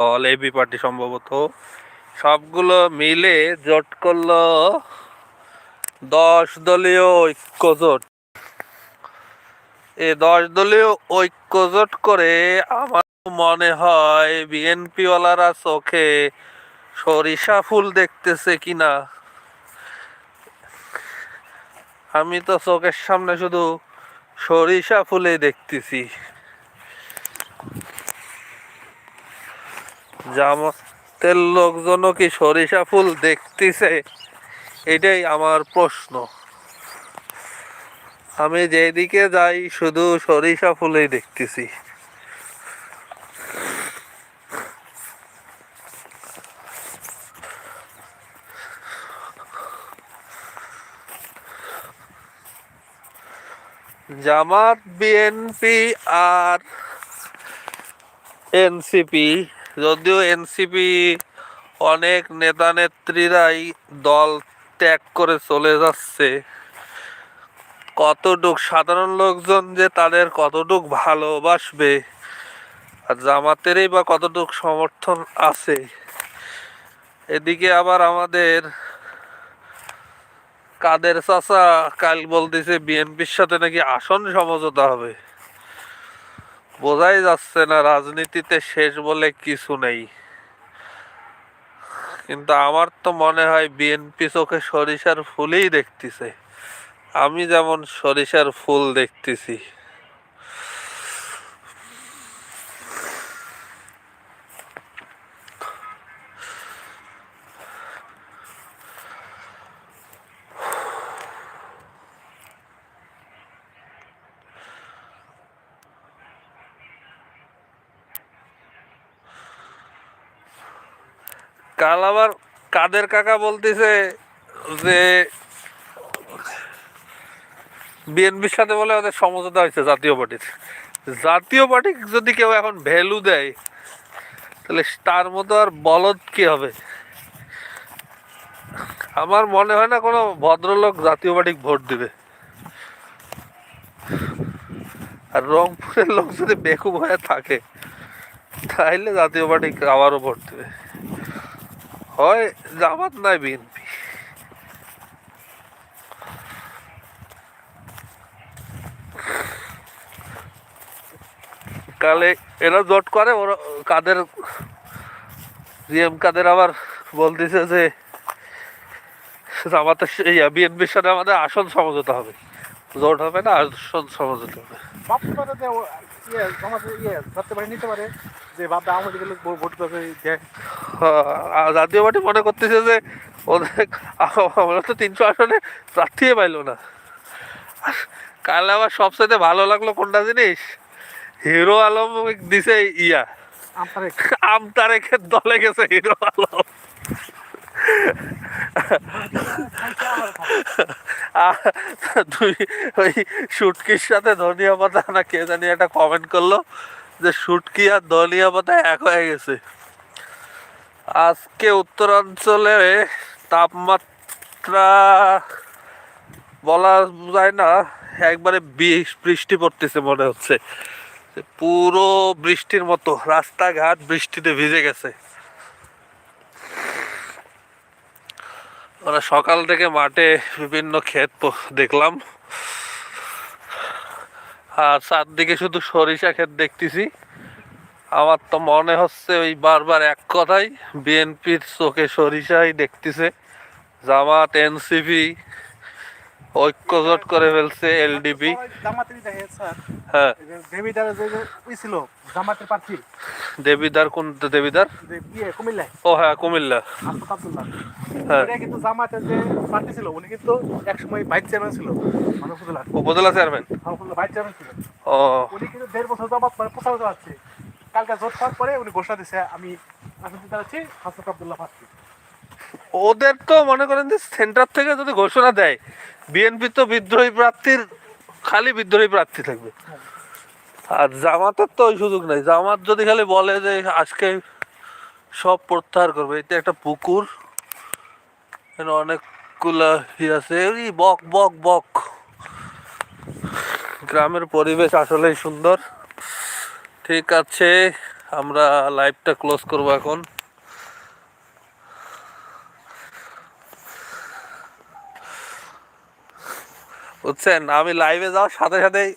দল AB party সম্ভবত সবগুলো মিলে জোট করল দশ দলীয় ঐক্য জোট এই দশ দলীয় ঐক্য জোট করে আমার মনে হয় বিএনপি ওয়ালারা চোখে সরিষা ফুল দেখতেছে কিনা। আমি তো চোখের সামনে শুধু সরিষা ফুলে দেখতেছি। জামাতের লোকজনও কি সরিষা ফুল দেখতেছে? এটাই আমার প্রশ্ন। আমি যেদিকে যাই, শুধু সরিষা ফুলেই দেখতেছি। জামাত, বিএনপি আর এনসিপি যদিও এনসিপি অনেক নেতা নেত্রীরাই দল ত্যাগ করে চলে যাচ্ছে, কতটুক সাধারণ লোকজন যে তাদের কতটুক ভালোবাসবে আর জামাতেরই বা কতটুক সমর্থন আছে। এদিকে আবার আমাদের কাদের চাচা কাল বলতেছে, বিএনপির সাথে নাকি আসন সমঝোতা হবে। বোঝাই যাচ্ছে না, রাজনীতিতে শেষ বলে কিছু নেই। কিন্তু আমার তো মনে হয় বিএনপি চোখে সরিষার ফুলই দেখতেছে। আমি যেমন সরিষার ফুল দেখতেছি। কাল আবার কাদের কাকা বলতেছে যে বিএনপির সাথে বলে ওদের সমঝোতা হয়েছে জাতীয় পার্টির। জাতীয় পার্টি যদি কেউ এখন ভ্যালু দেয়, তাহলে তার মতো আর বলদ কি হবে? আমার মনে হয় না কোনো ভদ্রলোক জাতীয় পার্টি ভোট দিবে। আর রংপুরের লোক যদি বেকুব হয়ে থাকে, তাইলে জাতীয় পার্টি আবারও ভোট দিবে। হয়, জামাত নাই বিএনপি। কালে এরা জোট করে, ওরা কাদের, জিএম কাদের আবার বলতেছে যে আমাদের বিএনপির সাথে আমাদের আসন সমঝোতা হবে। জোট হবে না আসন সমঝোতা হবে। ভাবতে পারে যে ইয়ে আমাদের ইয়ে ধরতে পারে নিতে পারে যে আমাদের লোক ভোট করবে দেয় হ্যাঁ, আর জাতীয় পার্টি মনে করতেছে যে ওদের আমরা তো তিনশো আসনে প্রার্থী পাইলো না। আর কাল আবার সবচেয়ে ভালো লাগল কোনটা জিনিস? হিরো আলম দিছে ইয়া। আমার আমতারেকের দলে গেছে হিরো আলম। আর তুই ওই শুটকির সাথে ধনিয়া পাতা না কে জানি একটা কমেন্ট করল যে শুটকি আর ধনিয়া পাতা এক হয়ে গেছে। আজকে উত্তরাঞ্চলে তাপমাত্রা বলা যায় না, একবারে বিষ- বৃষ্টি পড়তেছে মনে হচ্ছে। পুরো বৃষ্টির মতো, রাস্তাঘাট বৃষ্টিতে ভিজে গেছে। আমরা সকাল থেকে মাঠে বিভিন্ন ক্ষেত দেখলাম। আর চারদিকে শুধু সরিষা ক্ষেত দেখতেছি। আমার তো মনে হচ্ছে ওই বারবার এক কথাই, বিএনপির চোখে সরিষাই দেখতেছে। জামাত, এনসিপি ঐক্যজোট করে ফেলছে এলডিপি হ্যাঁ। দেবিদার ছিল জামাতের প্রার্থী। দেবিদার কোন দেবিদার? ইয়ে ও হ্যাঁ কুমিল্লা। হ্যাঁ। কিন্তু জামাতের যে প্রার্থী ছিল উনি কিন্তু একসময় ভাইস চেয়ারম্যান ছিল উপজেলা চেয়ারম্যান? ভাইস চেয়ারম্যান ছিল। ও। উনি কিন্তু দেড় বছর জামাত মানে প্রচার চালাচ্ছে। কালকে জোট হওয়ার পরে উনি ঘোষণা দিচ্ছে আমি আব্দুল্লাহ প্রার্থী। ওদের তো মনে করেন যে সেন্টার থেকে যদি ঘোষণা দেয়, বিএনপি তো বিদ্রোহী প্রার্থীর, খালি বিদ্রোহী প্রার্থী থাকবে। আর জামাতের তো ওই সুযোগ নাই। জামাত যদি খালি বলে যে আজকে সব প্রত্যাহার করবে, এটা একটা পুকুর অনেকগুলা ই আছে। বক বক বক। গ্রামের পরিবেশ আসলেই সুন্দর। ঠিক আছে, আমরা লাইভটা ক্লোজ করব এখন। বুঝছেন? আমি লাইভে যাওয়ার সাথে সাথেই